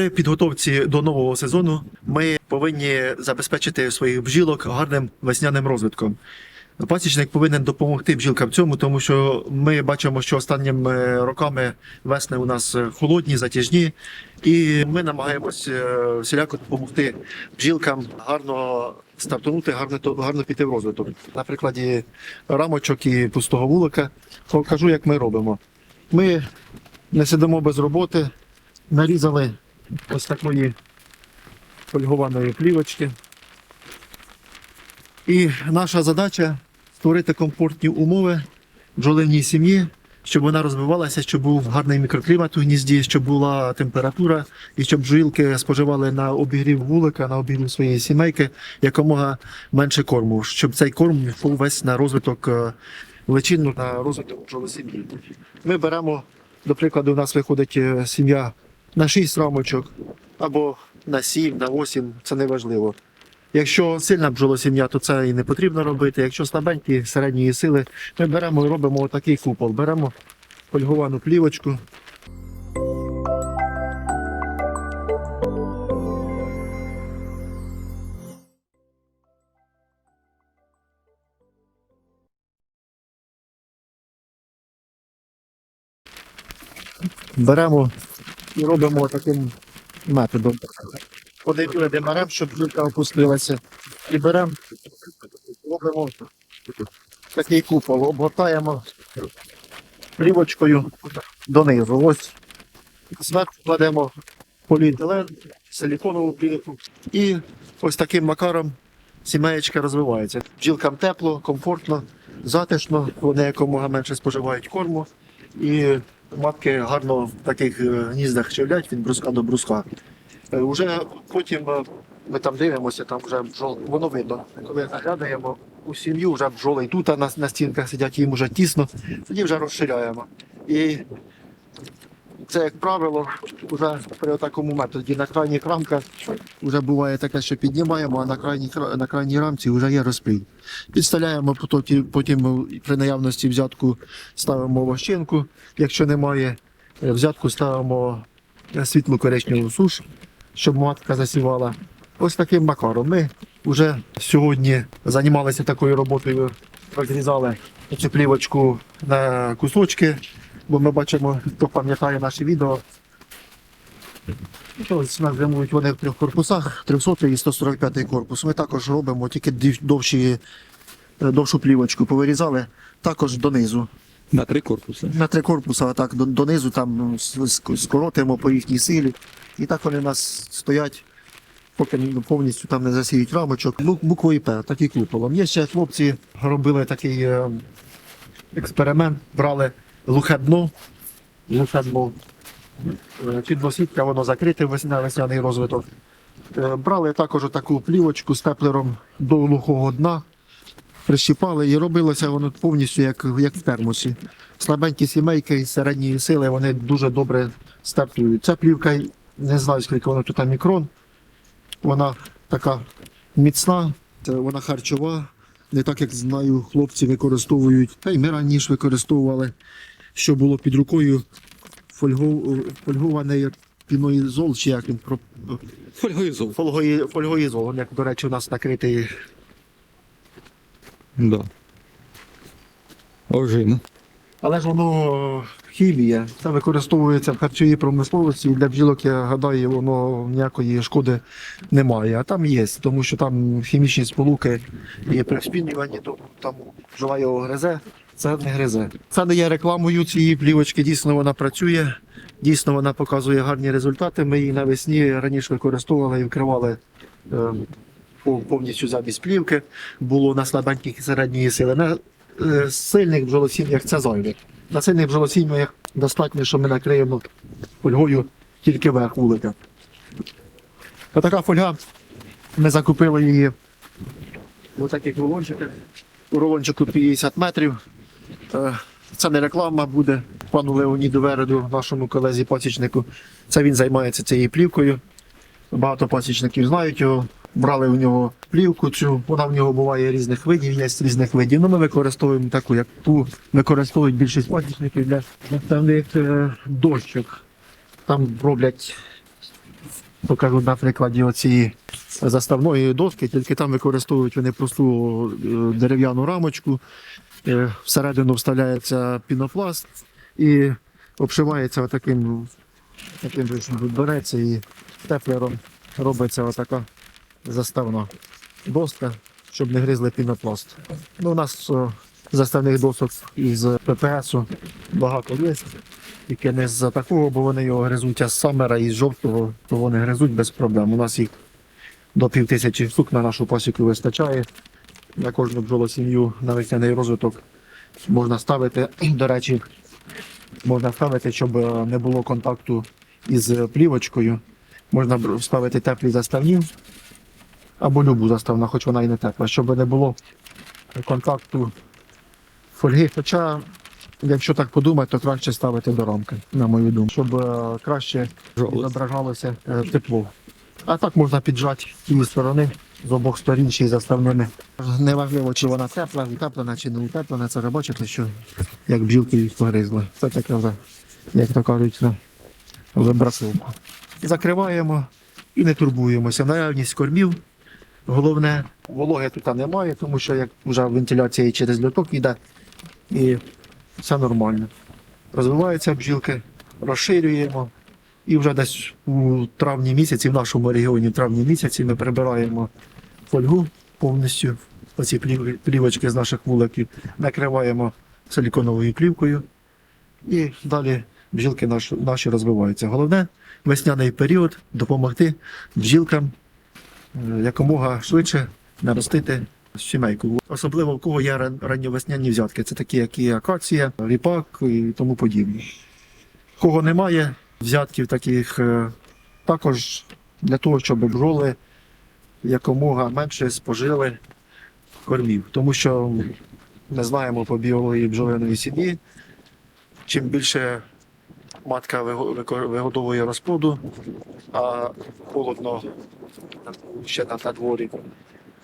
При підготовці до нового сезону ми повинні забезпечити своїх бджілок гарним весняним розвитком. Пасічник повинен допомогти бджілкам в цьому, тому що ми бачимо, що останніми роками весни у нас е, холодні, затяжні, і ми намагаємось е, всіляко допомогти бджілкам гарно стартанути, гарно, гарно піти в розвиток. На прикладі рамочок і пустого вулика покажу, як ми робимо. Ми не сидимо без роботи, нарізали ось такої фольгованої плівочки. І наша задача створити комфортні умови бджолинній сім'ї, щоб вона розвивалася, щоб був гарний мікроклімат у гнізді, щоб була температура, і щоб бджілки споживали на обігрів вулика, на обігрів своєї сімейки якомога менше корму, щоб цей корм йшов весь на розвиток е, личинну, на розвиток бджолосім'ї. Ми беремо, до прикладу, у нас виходить е, сім'я на 6 рамочок або на 7, на 8, це не важливо. Якщо сильна бджолосім'я, то це і не потрібно робити. Якщо слабенькі середньої сили, ми беремо і робимо отакий купол. Беремо фольговану плівочку. Беремо і робимо таким методом. Люди беремо, щоб бджілка опустилася. І беремо, робимо такий купол, обгортаємо плівочкою донизу. Ось зверху кладемо поліетилен, силіконову плівку. І ось таким макаром сімеєчка розвивається. Бджілкам тепло, комфортно, затишно, вони якомога менше споживають корму. І матки гарно в таких е, гніздах щевлять від бруска до бруска. Е, Уже потім е, ми там дивимося, там вже бджол, воно видно. Коли заглядаємо у сім'ю, вже бджоли тут на, на стінках сидять, їм вже тісно, тоді вже розширяємо. І це, як правило, вже при такому методі на крайніх рамках вже буває таке, що піднімаємо, а на крайній, на крайній рамці вже є розпил. Підставляємо потім, потім при наявності взятку ставимо вощинку. Якщо немає взятку, ставимо світлу коричневу суш, щоб матка засівала. Ось таким макаром. Ми вже сьогодні займалися такою роботою, розрізали цю плівочку на кусочки, бо ми бачимо, хто пам'ятає наші відео. Ось нас зимують вони в трьох корпусах, 300 і 145 корпус. Ми також робимо тільки довші, е, довшу плівочку повирізали, також донизу. На три корпуси. На три корпуси, а так донизу там ну, скоротимо по їхній силі. І так вони у нас стоять, поки ну, повністю там не засіють рамочок. Бу- Буквою П, такий куполом. Є ще хлопці робили такий е, експеримент, брали глухе дно. Е, Підвосітка, воно закрите на весняний розвиток. Е, Брали також таку плівочку з теплером до глухого дна, прищіпали і робилося воно повністю як, як в термосі. Слабенькі сімейки і середньої сили вони дуже добре стартують. Ця плівка, не знаю скільки вона тут мікрон. Вона така міцна, вона харчова. Не так, як знаю, хлопці використовують, та й ми раніше використовували, що було під рукою фольгов, фольгований піноїзол, чи як він про Фольгоізол. фольгої, фольгоїзол, як, до речі, у нас накритий Да. Ожина. Але ж воно хімія. Це використовується в харчовій промисловості. і Для бджілок, я гадаю, воно ніякої шкоди немає. А там є, тому що там хімічні сполуки і при вспінюванні, то там бджола його гризе, це не гризе. Це не є рекламою цієї плівочки. Дійсно вона працює, дійсно вона показує гарні результати. Ми її навесні раніше використовували і вкривали. е, Повністю замість плівки було на слабеньких і середньої сили. На е, сильних бджолосім'ях це зайве. На сильних бджолосім'ях достатньо, що ми накриємо фольгою тільки верх вулика. Така фольга, ми закупили її в таких рулончиках. У рулончику 50 метрів. Е, Це не реклама буде пану Леоніду Вереду, нашому колезі пасічнику. Це він займається цією плівкою. Багато пасічників знають його. Брали у нього плівку цю, вона в нього буває різних видів, є різних видів. Ну, ми використовуємо таку, як ту використовують більшість пасічників для певних е, дощок. Там роблять Покажу на прикладі оцієї заставної доски, тільки там використовують вони просту е, дерев'яну рамочку, всередину вставляється пінопласт і обшивається отаким, таким береться і теплером робиться отака заставна доска, щоб не гризли пінопласт. Ну, у нас е, заставних досок із ППСу багато є. Тільки не з-за такого, бо вони його гризуть, а з самера і з жовтого, то вони гризуть без проблем. У нас їх до пів тисячі штук на нашу пасіку вистачає. На кожну бджолосім'ю на весняний розвиток можна ставити. До речі, можна ставити, щоб е, не було контакту із плівочкою. Можна вставити теплі заставні або любу заставну, хоч вона і не тепла, щоб не було контакту фольги. Хоча, якщо так подумати, то краще ставити до рамки, на мою думку, щоб е, краще е, тепло. А так можна піджати з сторони, з обох сторін ще й заставними. Неважливо, чи вона тепла, утеплена чи не утеплена, це ви бачите, що як бджілки їх погризли. Це таке вже, як то кажуть, ну. Закриваємо і не турбуємося. Наявність кормів. Головне, вологи тут немає, тому що як вже вентиляція через льоток йде, і все нормально. Розвиваються бджілки, розширюємо. І вже десь у травні місяці, в нашому регіоні, в травні місяці, ми прибираємо фольгу повністю, оці плівочки з наших вуликів, накриваємо силіконовою плівкою. І далі бджілки наші, наші розвиваються. Головне весняний період допомогти бджілкам е, якомога швидше наростити сімейку. Особливо в кого є ранньовесняні взятки. Це такі, як і акація, ріпак і тому подібне. Кого немає взятків таких, е, також для того, щоб бджоли якомога менше спожили кормів. Тому що ми знаємо по біології бджолиної сім'ї, чим більше матка виго- вигодовує розплоду, а холодно ще на, дворі.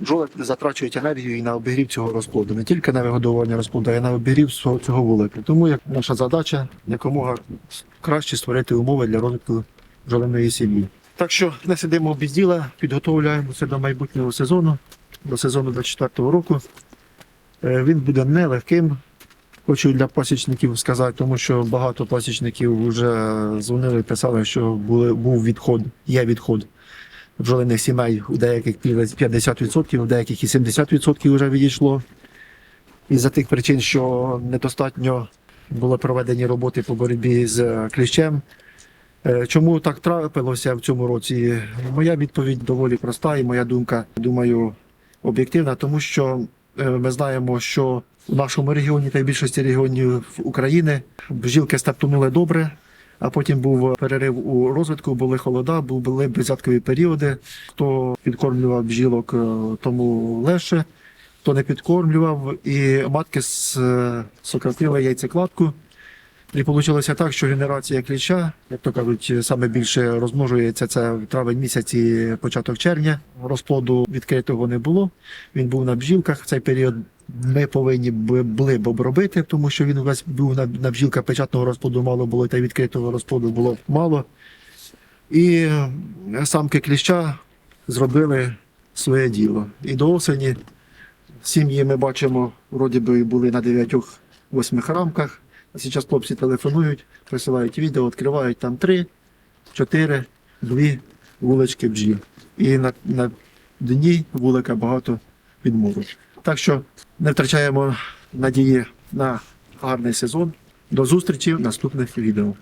Бджоли затрачують енергію і на обігрів цього розплоду, не тільки на вигодовування розплоду, а й на обігрів цього вулика. Тому як наша задача якомога краще створити умови для розвитку бджолиної сім'ї. Так що не сидимо без діла, підготовляємося до майбутнього сезону, до сезону 24 року. Е, Він буде нелегким. Хочу для пасічників сказати, тому що багато пасічників вже дзвонили, писали, що були, був відход, є відход бджолиних сімей у деяких 50%, у деяких і 70% вже відійшло. Із-за тих причин, що недостатньо були проведені роботи по боротьбі з кліщем. Е, Чому так трапилося в цьому році? Моя відповідь доволі проста, і моя думка, думаю, об'єктивна, тому що е, ми знаємо, що в нашому регіоні та в більшості регіонів України бджілки стартунули добре, а потім був перерив у розвитку, були холода, бу- були безяткові періоди. Хто підкормлював бджілок, е, тому легше, хто не підкормлював, і матки сократили яйцекладку. І вийшло так, що генерація кліща, як то кажуть, саме більше розмножується це в травень місяці, початок червня. Розплоду відкритого не було. Він був на бджілках. В цей період ми повинні були б обробити, тому що він весь був на, на бджілках печатного розплоду мало було, та відкритого розплоду було мало. І самки кліща зробили своє діло. І до осені сім'ї ми бачимо, вроді би були на 9-8 рамках. Зараз хлопці телефонують, присилають відео, відкривають там 3, 4, 2 вулички бджіл. І на, на дні вулика багато відмовок. Так що не втрачаємо надії на гарний сезон. До зустрічі в наступних відео.